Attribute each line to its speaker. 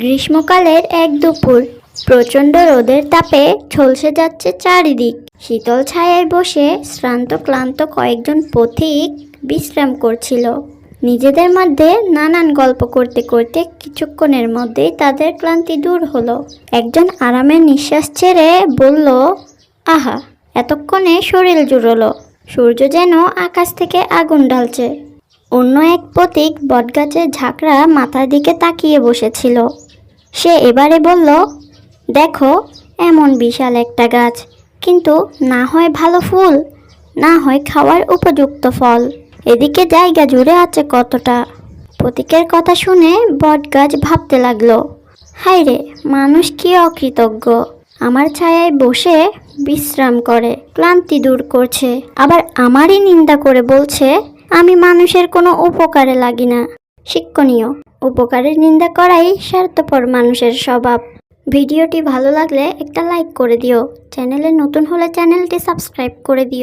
Speaker 1: গ্রীষ্মকালের এক দুপুর প্রচণ্ড রোদের তাপে ঝলসে যাচ্ছে চারিদিক। শীতল ছায়ায় বসে শ্রান্ত ক্লান্ত কয়েকজন পথিক বিশ্রাম করছিল। নিজেদের মধ্যে নানান গল্প করতে করতে কিছুক্ষণের মধ্যেই তাদের ক্লান্তি দূর হলো। একজন আরামের নিঃশ্বাস ছেড়ে বলল, আহা, এতক্ষণে শরীর জুড়লো। সূর্য যেন আকাশ থেকে আগুন ঢালছে। অন্য এক পথিক বটগাছের ঝাঁকড়া মাথার দিকে তাকিয়ে বসেছিল। সে এবারে বলল, দেখো, এমন বিশাল একটা গাছ, কিন্তু না হয় ভালো ফুল, না হয় খাওয়ার উপযুক্ত ফল। এদিকে জায়গা জুড়ে আছে কতটা? প্রতীকের কথা শুনে বটগাছ ভাবতে লাগল, হায় রে, মানুষ কি অকৃতজ্ঞ। আমার ছায়ায় বসে বিশ্রাম করে, ক্লান্তি দূর করছে। আবার আমারই নিন্দা করে বলছে আমি মানুষের কোনো উপকারে লাগি না। শিক্ষণীয়। উপকারের নিন্দা করাই স্বার্থপর মানুষের স্বভাব। ভিডিওটি ভালো লাগলে একটা লাইক করে দিও। চ্যানেলে নতুন হলে চ্যানেলটি সাবস্ক্রাইব করে দিও।